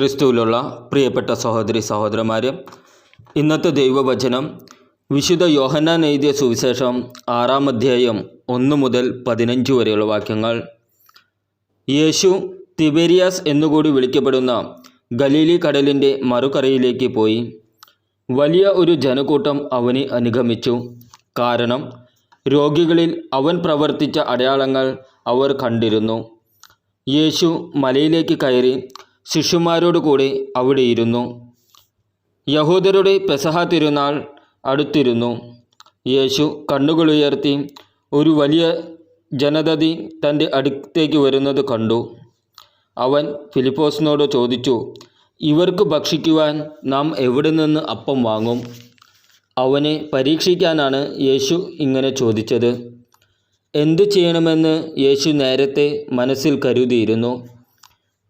ക്രിസ്തുവിലുള്ള പ്രിയപ്പെട്ട സഹോദരി സഹോദരന്മാരെ ഇന്നത്തെ ദൈവവചനം വിശുദ്ധ യോഹന്നാൻ എഴുതിയ സുവിശേഷം ആറാം അധ്യായം ഒന്ന് മുതൽ പതിനഞ്ച് വരെയുള്ള വാക്യങ്ങൾ. യേശു തിബേരിയാസ് എന്നുകൂടി വിളിക്കപ്പെടുന്ന ഗലീലി കടലിന്റെ മറുകരയിലേക്ക് പോയി. വലിയ ഒരു ജനക്കൂട്ടം അവനെ അനുഗമിച്ചു. കാരണം രോഗികളിൽ അവൻ പ്രവർത്തിച്ച അടയാളങ്ങൾ അവർ കണ്ടിരുന്നു. യേശു മലയിലേക്ക് കയറി ശിഷ്യന്മാരോട് കൂടെ അവിടെ ഇരുന്നു. യഹൂദരുടെ പെസഹ തിരുനാൾ അടുത്തിരുന്നു. യേശു കണ്ണുകളുയർത്തി ഒരു വലിയ ജനതതി തന്റെ അടുത്തേക്ക് വരുന്നത് കണ്ടു. അവൻ ഫിലിപ്പോസിനോട് ചോദിച്ചു ഇവർക്ക് ഭക്ഷിക്കുവാൻ നാം എവിടെ നിന്ന് അപ്പം വാങ്ങും? അവനെ പരീക്ഷിക്കാനാണ് യേശു ഇങ്ങനെ ചോദിച്ചത്. എന്തു ചെയ്യണമെന്ന് യേശു നേരത്തെ മനസ്സിൽ കരുതിയിരുന്നു.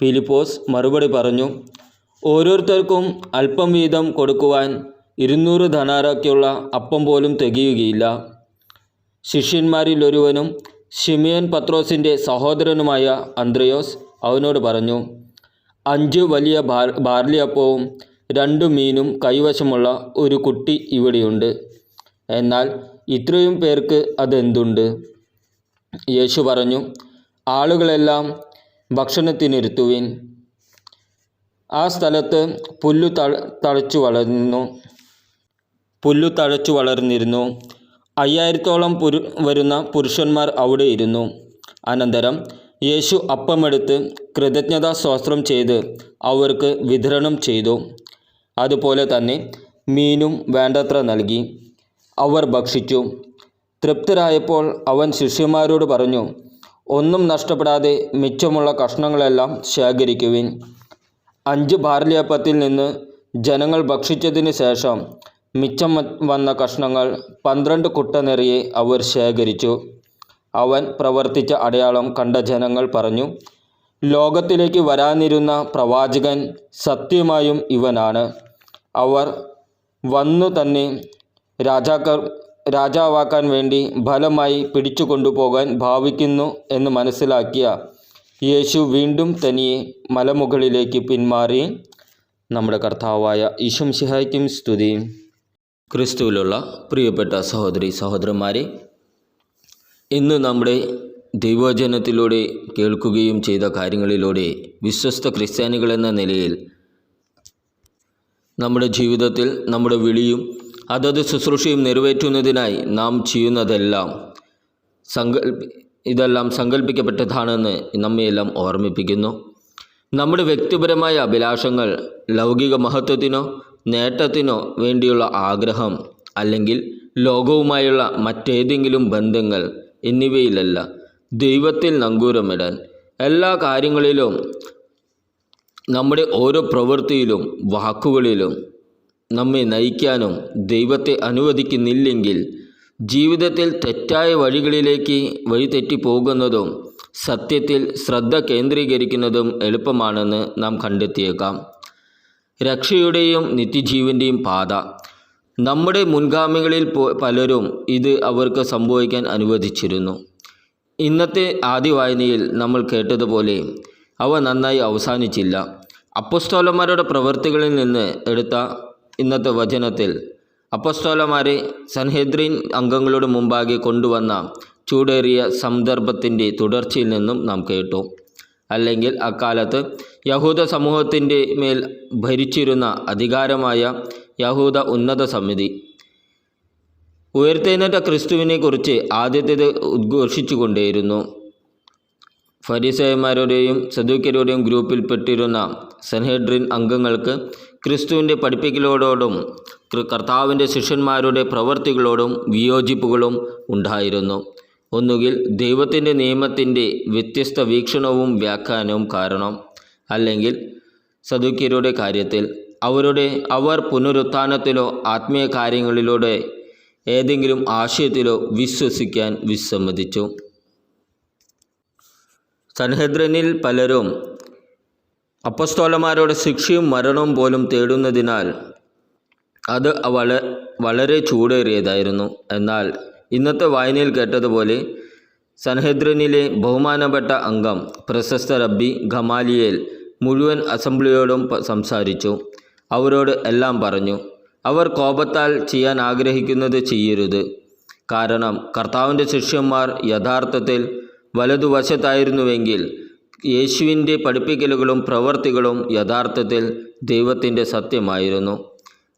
ഫിലിപ്പോസ് മറുപടി പറഞ്ഞു ഓരോരുത്തർക്കും അല്പം വീതം കൊടുക്കുവാൻ ഇരുന്നൂറ് ധനാരൊക്കെയുള്ള അപ്പം പോലും തികയുകയില്ല. ശിഷ്യന്മാരിൽ ഒരുവനും ഷിമിയൻ പത്രോസിന്റെ സഹോദരനുമായ അന്ത്രയോസ് അവനോട് പറഞ്ഞു അഞ്ച് വലിയ ബാർ ബാർലി അപ്പവും രണ്ട് മീനും കൈവശമുള്ള ഒരു കുട്ടി ഇവിടെയുണ്ട്. എന്നാൽ ഇത്രയും പേർക്ക് അതെന്തുണ്ട്? യേശു പറഞ്ഞു ആളുകളെല്ലാം ഭക്ഷണത്തിനിരുത്തുവിൻ. ആ സ്ഥലത്ത് പുല്ലു തഴ തഴച്ചു വളർന്നു പുല്ലു തഴച്ചു വളർന്നിരുന്നു. അയ്യായിരത്തോളം പുരു വരുന്ന പുരുഷന്മാർ അവിടെ ഇരുന്നു. അനന്തരം യേശു അപ്പമെടുത്ത് കൃതജ്ഞതാ സ്തോത്രം ചെയ്ത് അവർക്ക് വിതരണം ചെയ്തു. അതുപോലെ തന്നെ മീനും വേണ്ടത്ര നൽകി. അവർ ഭക്ഷിച്ചു. തൃപ്തരായപ്പോൾ അവൻ ശിഷ്യന്മാരോട് പറഞ്ഞു ഒന്നും നഷ്ടപ്പെടാതെ മിച്ചമുള്ള കഷ്ണങ്ങളെല്ലാം ശേഖരിക്കുവിൻ. അഞ്ച് ബാർലിയപ്പത്തിൽ നിന്ന് ജനങ്ങൾ ഭക്ഷിച്ചതിന് ശേഷം മിച്ചം വന്ന കഷ്ണങ്ങൾ പന്ത്രണ്ട് കുട്ട നിറയെ അവർ ശേഖരിച്ചു. അവൻ പ്രവർത്തിച്ച അടയാളം കണ്ട ജനങ്ങൾ പറഞ്ഞു ലോകത്തിലേക്ക് വരാനിരുന്ന പ്രവാചകൻ സത്യമായും ഇവനാണ്. അവർ വന്നു തന്നെ രാജാക്കർ രാജാവാക്കാൻ വേണ്ടി ഫലമായി പിടിച്ചു കൊണ്ടുപോകാൻ ഭാവിക്കുന്നു എന്ന് മനസ്സിലാക്കിയ യേശു വീണ്ടും തനിയെ മലമുകളിലേക്ക് പിന്മാറി. നമ്മുടെ കർത്താവായ ഈശംസിഹായ്ക്കും സ്തുതി ക്രിസ്തുവിലുള്ള പ്രിയപ്പെട്ട സഹോദരി സഹോദരന്മാരെ ഇന്ന് നമ്മുടെ ദൈവജനത്തിലൂടെ കേൾക്കുകയും ചെയ്ത കാര്യങ്ങളിലൂടെ വിശ്വസ്ത ക്രിസ്ത്യാനികളെന്ന നിലയിൽ നമ്മുടെ ജീവിതത്തിൽ നമ്മുടെ വിളിയും അതത് ശുശ്രൂഷയും നിറവേറ്റുന്നതിനായി നാം ചെയ്യുന്നതെല്ലാം സങ്കൽപ്പി ഇതെല്ലാം സങ്കല്പിക്കപ്പെട്ടതാണെന്ന് നമ്മയെല്ലാം ഓർമ്മിപ്പിക്കുന്നു. നമ്മുടെ വ്യക്തിപരമായ അഭിലാഷങ്ങൾ ലൗകിക മഹത്വത്തിനോ നേട്ടത്തിനോ വേണ്ടിയുള്ള ആഗ്രഹം അല്ലെങ്കിൽ ലോകവുമായുള്ള മറ്റേതെങ്കിലും ബന്ധങ്ങൾ എന്നിവയിലല്ല ദൈവത്തിൽ നങ്കൂരമിടാൻ. എല്ലാ കാര്യങ്ങളിലും നമ്മുടെ ഓരോ പ്രവൃത്തിയിലും വാക്കുകളിലും നമ്മെ നയിക്കാനും ദൈവത്തെ അനുവദിക്കുന്നില്ലെങ്കിൽ ജീവിതത്തിൽ തെറ്റായ വഴികളിലേക്ക് വഴിതെറ്റി പോകുന്നതും സത്യത്തിൽ ശ്രദ്ധ കേന്ദ്രീകരിക്കുന്നതും എളുപ്പമാണെന്ന് നാം കണ്ടെത്തിയേക്കാം. രക്ഷയുടെയും നിത്യജീവന്റെയും പാത. നമ്മുടെ മുൻഗാമികളിൽ പലരും ഇത് അവർക്ക് സംഭവിക്കാൻ അനുവദിച്ചിരുന്നു. ഇന്നത്തെ ആദ്യ വായനയിൽ നമ്മൾ കേട്ടതുപോലെ അവ നന്നായി അവസാനിച്ചില്ല. അപ്പസ്തോലന്മാരുടെ പ്രവൃത്തികളിൽ നിന്ന് എടുത്ത ഇന്നത്തെ വചനത്തിൽ അപ്പസ്തോലമാരെ സൻഹെദ്രീൻ അംഗങ്ങളുടെ മുമ്പാകെ കൊണ്ടുവന്ന ചൂടേറിയ സന്ദർഭത്തിന്റെ തുടർച്ചയിൽ നിന്നും നാം കേട്ടു. അല്ലെങ്കിൽ അക്കാലത്ത് യഹൂദ സമൂഹത്തിന്റെ മേൽ ഭരിച്ചിരുന്ന അധികാരമായ യഹൂദ ഉന്നത സമിതി ഉയർത്തെഴുന്നേറ്റ ക്രിസ്തുവിനെക്കുറിച്ച് ആദ്യത്തേത് ഉദ്ഘോഷിച്ചുകൊണ്ടേയിരുന്നു. ഫരീസയന്മാരുടെയും സദൂക്യരുടെയും ഗ്രൂപ്പിൽപ്പെട്ടിരുന്ന സെൻഹെഡ്രിൻ അംഗങ്ങൾക്ക് ക്രിസ്തുവിന്റെ പഠിപ്പിക്കലോടോടും കർത്താവിന്റെ ശിഷ്യന്മാരുടെ പ്രവൃത്തികളോടും വിയോജിപ്പുകളും ഉണ്ടായിരുന്നു. ഒന്നുകിൽ ദൈവത്തിന്റെ നിയമത്തിന്റെ വ്യത്യസ്ത വീക്ഷണവും വ്യാഖ്യാനവും കാരണം അല്ലെങ്കിൽ സദൂക്യരുടെ കാര്യത്തിൽ അവരുടെ അവർ പുനരുത്ഥാനത്തിലോ ആത്മീയ കാര്യങ്ങളിലൂടെ ഏതെങ്കിലും ആശയത്തിലോ വിശ്വസിക്കാൻ വിസമ്മതിച്ചു. സൻഹദ്രനിൽ പലരും അപ്പസ്തോലന്മാരുടെ ശിക്ഷയും മരണവും പോലും തേടുന്നതിനാൽ അത് വള വളരെ ചൂടേറിയതായിരുന്നു. എന്നാൽ ഇന്നത്തെ വായനയിൽ കേട്ടതുപോലെ സൻഹദ്രനിലെ ബഹുമാനപ്പെട്ട അംഗം പ്രശസ്ത റബ്ബി ഖമാലിയേൽ മുഴുവൻ അസംബ്ലിയോടും സംസാരിച്ചു. അവരോട് എല്ലാം പറഞ്ഞു. അവർ കോപത്താൽ ചെയ്യാൻ ആഗ്രഹിക്കുന്നത് ചെയ്യരുത്. കാരണം കർത്താവിന്റെ ശിഷ്യന്മാർ യഥാർത്ഥത്തിൽ വലതുവശത്തായിരുന്നുവെങ്കിൽ യേശുവിന്റെ പഠിപ്പിക്കലുകളും പ്രവർത്തികളും യഥാർത്ഥത്തിൽ ദൈവത്തിന്റെ സത്യമായിരുന്നു.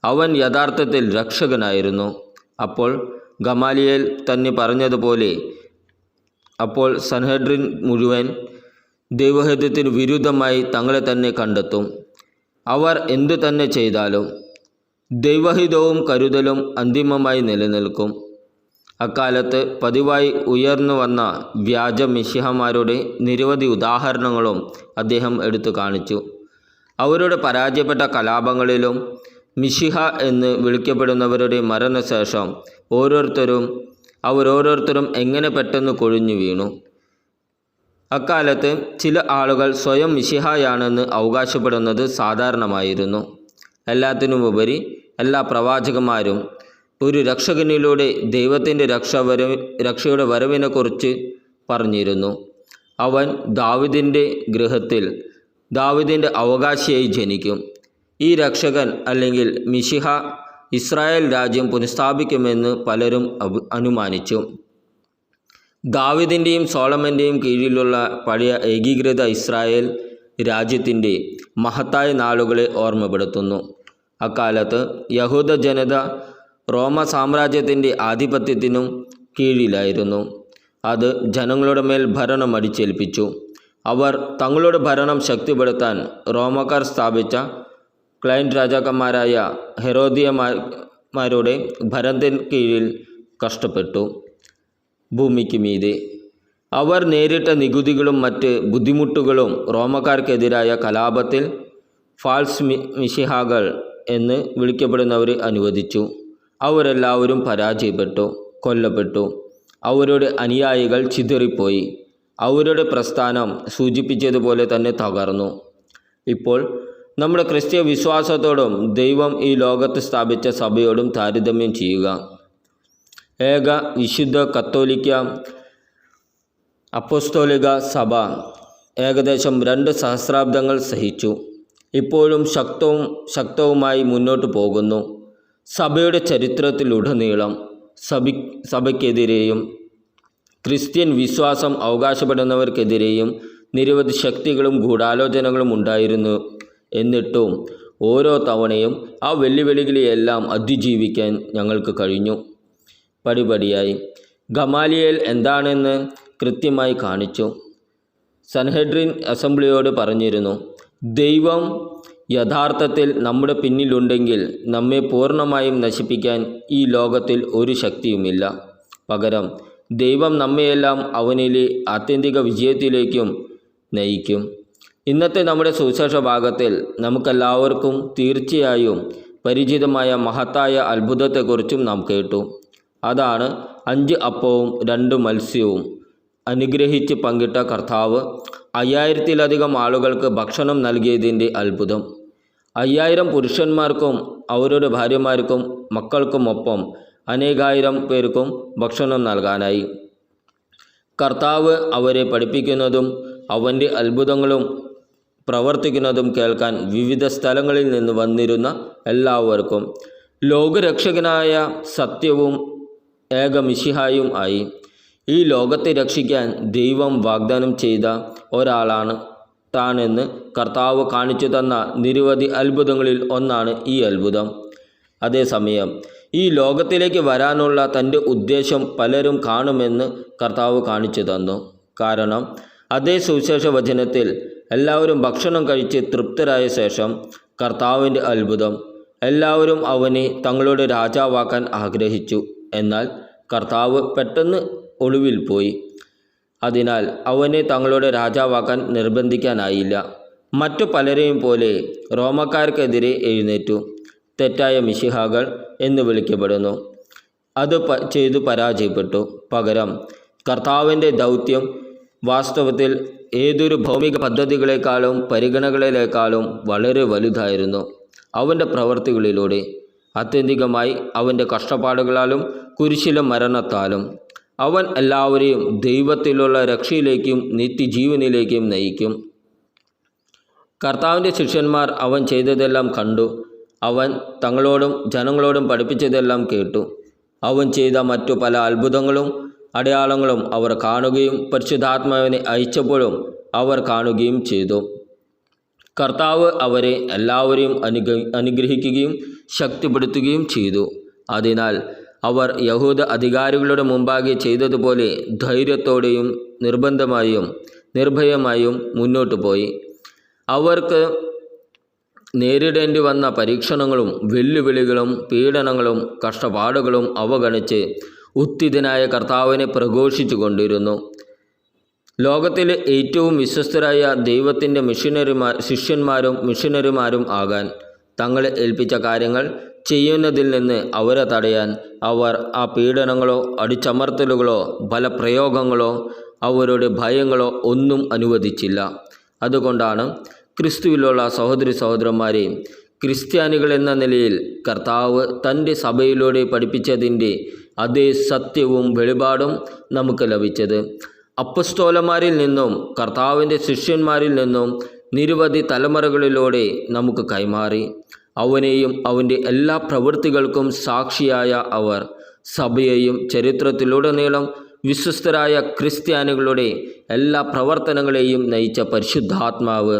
അവൻ യഥാർത്ഥത്തിൽ രക്ഷകനായിരുന്നു. അപ്പോൾ ഗമാലിയേൽ തന്നെ പറഞ്ഞതുപോലെ അപ്പോൾ സൻഹഡ്രിൻ മുഴുവൻ ദൈവഹിതത്തിന് വിരുദ്ധമായി തങ്ങളെ തന്നെ കണ്ടെത്തും. അവർ എന്തു തന്നെ ചെയ്താലും ദൈവഹിതവും കരുതലും അന്തിമമായി നിലനിൽക്കും. അക്കാലത്ത് പതിവായി ഉയർന്നു വന്ന വ്യാജ മിശിഹമാരുടെ നിരവധി ഉദാഹരണങ്ങളും അദ്ദേഹം എടുത്തു കാണിച്ചു. അവരുടെ പരാജയപ്പെട്ട കലാപങ്ങളിലും മിശിഹ എന്ന് വിളിക്കപ്പെടുന്നവരുടെ മരണശേഷം ഓരോരുത്തരും അവരോരോരുത്തരും എങ്ങനെ പെട്ടെന്ന് കൊഴിഞ്ഞു വീണു. അക്കാലത്ത് ചില ആളുകൾ സ്വയം മിശിഹായാണെന്ന് അവകാശപ്പെടുന്നത് സാധാരണമായിരുന്നു. എല്ലാത്തിനുമുപരി എല്ലാ പ്രവാചകന്മാരും ഒരു രക്ഷകനിലൂടെ ദൈവത്തിന്റെ രക്ഷ വര രക്ഷയുടെ വരവിനെക്കുറിച്ച് പറഞ്ഞിരുന്നു. അവൻ ദാവിദിന്റെ ഗൃഹത്തിൽ ദാവിദിന്റെ അവകാശിയായി ജനിക്കും. ഈ രക്ഷകൻ അല്ലെങ്കിൽ മിഷിഹ ഇസ്രായേൽ രാജ്യം പുനഃസ്ഥാപിക്കുമെന്ന് പലരും അനുമാനിച്ചു. ദാവിദിന്റെയും സോളമന്റെയും കീഴിലുള്ള പഴയ ഏകീകൃത ഇസ്രായേൽ രാജ്യത്തിന്റെ മഹത്തായ നാളുകളെ ഓർമ്മപ്പെടുത്തുന്നു. അക്കാലത്ത് യഹൂദ ജനത റോമ സാമ്രാജ്യത്തിന്റെ ആധിപത്യത്തിനും കീഴിലായിരുന്നു. അത് ജനങ്ങളുടെ മേൽ ഭരണം അടിച്ചേൽപ്പിച്ചു. അവർ തങ്ങളുടെ ഭരണം ശക്തിപ്പെടുത്താൻ റോമക്കാർ സ്ഥാപിച്ച ക്ലൈന്റ് രാജാക്കന്മാരായ ഹെറോദിയമാരുടെ ഭരണത്തിന് കീഴിൽ കഷ്ടപ്പെട്ടു ഭൂമിക്ക് മീതെ. അവർ നേരിട്ട നികുതികളും മറ്റ് ബുദ്ധിമുട്ടുകളും റോമക്കാർക്കെതിരായ കലാപത്തിൽ ഫാൾസ് മിഷിഹാകൾ എന്ന് വിളിക്കപ്പെടുന്നവരെ അനുവദിച്ചു. അവരെല്ലാവരും പരാജയപ്പെട്ടു കൊല്ലപ്പെട്ടു. അവരുടെ അനുയായികൾ ചിതറിപ്പോയി. അവരുടെ പ്രസ്ഥാനം സൂചിപ്പിച്ചതുപോലെ തന്നെ തകർന്നു. ഇപ്പോൾ നമ്മുടെ ക്രിസ്ത്യ വിശ്വാസത്തോടും ദൈവം ഈ ലോകത്ത് സ്ഥാപിച്ച സഭയോടും താരതമ്യം ചെയ്യുക. ഏക വിശുദ്ധ കത്തോലിക്ക അപ്പോസ്തോലിക സഭ ഏകദേശം രണ്ട് സഹസ്രാബ്ദങ്ങൾ സഹിച്ചു. ഇപ്പോഴും ശക്തവും ശക്തവുമായി മുന്നോട്ട് പോകുന്നു. സഭയുടെ ചരിത്രത്തിലുടനീളം സഭി സഭയ്ക്കെതിരെയും ക്രിസ്ത്യൻ വിശ്വാസം അവകാശപ്പെടുന്നവർക്കെതിരെയും നിരവധി ശക്തികളും ഗൂഢാലോചനകളും ഉണ്ടായിരുന്നു. എന്നിട്ടും ഓരോ തവണയും ആ വെല്ലുവിളികളെയെല്ലാം അതിജീവിക്കാൻ ഞങ്ങൾക്ക് കഴിഞ്ഞു. പടിപടിയായി. ഗമാലിയേൽ എന്താണെന്ന് കൃത്യമായി കാണിച്ചു. സൻഹെഡ്രിൻ അസംബ്ലിയോട് പറഞ്ഞിരുന്നു ദൈവം യഥാർത്ഥത്തിൽ നമ്മുടെ പിന്നിലുണ്ടെങ്കിൽ നമ്മെ പൂർണമായും നശിപ്പിക്കാൻ ഈ ലോകത്തിൽ ഒരു ശക്തിയുമില്ല. പകരം ദൈവം നമ്മയെല്ലാം അവനിലെ ആത്യന്തിക വിജയത്തിലേക്കും നയിക്കും. ഇന്നത്തെ നമ്മുടെ സുവിശേഷ ഭാഗത്തിൽ നമുക്കെല്ലാവർക്കും തീർച്ചയായും പരിചിതമായ മഹത്തായ അത്ഭുതത്തെക്കുറിച്ചും നാം കേട്ടു. അതാണ് അഞ്ച് അപ്പവും രണ്ട് മത്സ്യവും. അനുഗ്രഹിച്ച് പങ്കിട്ട കർത്താവ് അയ്യായിരത്തിലധികം ആളുകൾക്ക് ഭക്ഷണം നൽകിയതിന്റെ അത്ഭുതം. അയ്യായിരം പുരുഷന്മാർക്കും അവരുടെ ഭാര്യമാർക്കും മക്കൾക്കുമൊപ്പം അനേകായിരം പേർക്കും ഭക്ഷണം നൽകാനായി. കർത്താവ് അവരെ പഠിപ്പിക്കുന്നതും അവന്റെ അത്ഭുതങ്ങളും പ്രവർത്തിക്കുന്നതും കേൾക്കാൻ വിവിധ സ്ഥലങ്ങളിൽ നിന്ന് വന്നിരുന്ന എല്ലാവർക്കും. ലോകരക്ഷകനായ സത്യവും ഏകമിശിഹായും ആയി. ഈ ലോകത്തെ രക്ഷിക്കാൻ ദൈവം വാഗ്ദാനം ചെയ്ത ഒരാളാണ് താനെന്ന് കർത്താവ് കാണിച്ചു തന്ന നിരവധി അത്ഭുതങ്ങളിൽ ഒന്നാണ് ഈ അത്ഭുതം. അതേസമയം ഈ ലോകത്തിലേക്ക് വരാനുള്ള തന്റെ ഉദ്ദേശം പലരും കാണുമെന്ന് കർത്താവ് കാണിച്ചു തന്നു. കാരണം അതേ സുവിശേഷ വചനത്തിൽ എല്ലാവരും ഭക്ഷണം കഴിച്ച് തൃപ്തരായ ശേഷം കർത്താവിന്റെ അത്ഭുതം. എല്ലാവരും അവനെ തങ്ങളുടെ രാജാവാക്കാൻ ആഗ്രഹിച്ചു. എന്നാൽ കർത്താവ് പെട്ടെന്ന് ഒളിവിൽ പോയി. അതിനാൽ അവനെ തങ്ങളുടെ രാജാവാക്കാൻ നിർബന്ധിക്കാനായില്ല. മറ്റു പലരെയും പോലെ റോമക്കാർക്കെതിരെ എഴുന്നേറ്റു. തെറ്റായ മിശിഹാകൾ എന്ന് വിളിക്കപ്പെടുന്നു. അത് പ ചെയ്തു പരാജയപ്പെട്ടു. പകരം കർത്താവിന്റെ ദൗത്യം വാസ്തവത്തിൽ ഏതൊരു ഭൗമിക പദ്ധതികളെക്കാളും പരിഗണകളിലേക്കാളും വളരെ വലുതായിരുന്നു അവന്റെ പ്രവർത്തികളിലൂടെ. ആത്യന്തികമായി അവന്റെ കഷ്ടപ്പാടുകളാലും കുരിശിലും മരണത്താലും അവൻ എല്ലാവരെയും ദൈവത്തിലുള്ള രക്ഷയിലേക്കും നിത്യജീവനിലേക്കും നയിക്കും. കർത്താവിന്റെ ശിഷ്യന്മാർ അവൻ ചെയ്തതെല്ലാം കണ്ടു. അവൻ തങ്ങളോടും ജനങ്ങളോടും പഠിപ്പിച്ചതെല്ലാം കേട്ടു. അവൻ ചെയ്ത മറ്റു പല അത്ഭുതങ്ങളും അടയാളങ്ങളും അവർ കാണുകയും പരിശുദ്ധാത്മാവിനെ അയച്ചപ്പോഴും അവർ കാണുകയും ചെയ്തു. കർത്താവ് അവരെ എല്ലാവരെയും അനുഗ അനുഗ്രഹിക്കുകയും ശക്തിപ്പെടുത്തുകയും ചെയ്തു. അതിനാൽ അവർ യഹൂദ അധികാരികളുടെ മുമ്പാകെ ചെയ്തതുപോലെ ധൈര്യത്തോടെയും നിർബന്ധമായും നിർഭയമായും മുന്നോട്ട് പോയി. അവർക്ക് നേരിടേണ്ടി വന്ന പരീക്ഷണങ്ങളും വെല്ലുവിളികളും പീഡനങ്ങളും കഷ്ടപ്പാടുകളും അവഗണിച്ച് ഉത്തിതനായ കർത്താവിനെ പ്രഘോഷിച്ചു കൊണ്ടിരുന്നു ലോകത്തിലെ ഏറ്റവും വിശ്വസ്തരായ ദൈവത്തിന്റെ മിഷനറിമാർ ശിഷ്യന്മാരും മിഷനറിമാരും ആകാൻ തങ്ങളെ ഏൽപ്പിച്ച കാര്യങ്ങൾ ചെയ്യുന്നതിൽ നിന്ന് അവരെ തടയാൻ അവർ ആ പീഡനങ്ങളോ അടിച്ചമർത്തലുകളോ ബലപ്രയോഗങ്ങളോ അവരുടെ ഭയങ്ങളോ ഒന്നും അനുവദിച്ചില്ല. അതുകൊണ്ടാണ് ക്രിസ്തുവിലുള്ള സഹോദരി സഹോദരന്മാരെ ക്രിസ്ത്യാനികൾ എന്ന നിലയിൽ കർത്താവ് തന്റെ സഭയിലൂടെ പഠിപ്പിച്ചതിന്റെ അതേ സത്യവും വെളിപാടും നമുക്ക് ലഭിച്ചത്. അപ്പസ്തോലന്മാരിൽ നിന്നും കർത്താവിന്റെ ശിഷ്യന്മാരിൽ നിന്നും നിരവധി തലമുറകളിലൂടെ നമുക്ക് കൈമാറി. അവനെയും അവന്റെ എല്ലാ പ്രവൃത്തികൾക്കും സാക്ഷിയായ അവർ. സഭയെയും ചരിത്രത്തിലുടനീളം വിശ്വസ്തരായ ക്രിസ്ത്യാനികളുടെ എല്ലാ പ്രവർത്തനങ്ങളെയും നയിച്ച പരിശുദ്ധാത്മാവ്.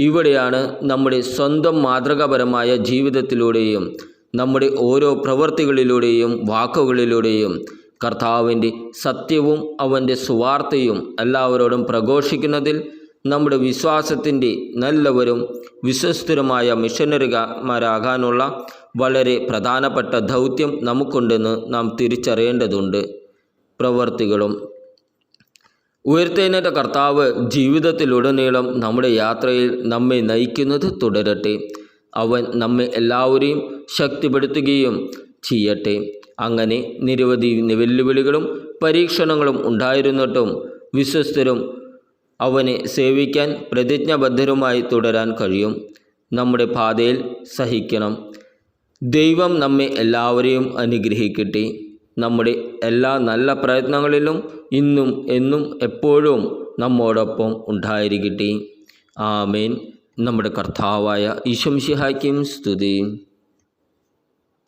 ഇവിടെയാണ് നമ്മുടെ സ്വന്തം മാതൃകാപരമായ ജീവിതത്തിലൂടെയും നമ്മുടെ ഓരോ പ്രവൃത്തികളിലൂടെയും വാക്കുകളിലൂടെയും കർത്താവിന്റെ സത്യവും അവന്റെ സുവാർത്തയും എല്ലാവരോടും പ്രഘോഷിക്കുന്നതിൽ നമ്മുടെ വിശ്വാസത്തിന്റെ നല്ലവരും വിശ്വസ്തരുമായ മിഷനറിമാരാകാനുള്ള വളരെ പ്രധാനപ്പെട്ട ദൗത്യം നമുക്കുണ്ടെന്ന് നാം തിരിച്ചറിയേണ്ടതുണ്ട്. പ്രവർത്തികളും ഉയർത്തേനേറ്റ കർത്താവ് ജീവിതത്തിലുടനീളം നമ്മുടെ യാത്രയിൽ നമ്മെ നയിക്കുന്നത് തുടരട്ടെ. അവൻ നമ്മെ എല്ലാവരെയും ശക്തിപ്പെടുത്തുകയും ചെയ്യട്ടെ. അങ്ങനെ നിരവധി വെല്ലുവിളികളും പരീക്ഷണങ്ങളും ഉണ്ടായിരുന്നിട്ടും വിശ്വസ്തരും അവനെ സേവിക്കാൻ പ്രതിജ്ഞാബദ്ധരുമായി തുടരാൻ കഴിയും. നമ്മുടെ പാതയിൽ സഹിക്കണം. ദൈവം നമ്മെ എല്ലാവരെയും അനുഗ്രഹിക്കട്ടെ. നമ്മുടെ എല്ലാ നല്ല പ്രയത്നങ്ങളിലും ഇന്നും എന്നും എപ്പോഴും നമ്മോടൊപ്പം ഉണ്ടായിരിക്കട്ടെ. ആമേൻ. നമ്മുടെ കർത്താവായ ഈശംഷിഹാക്കിയും സ്തുതി.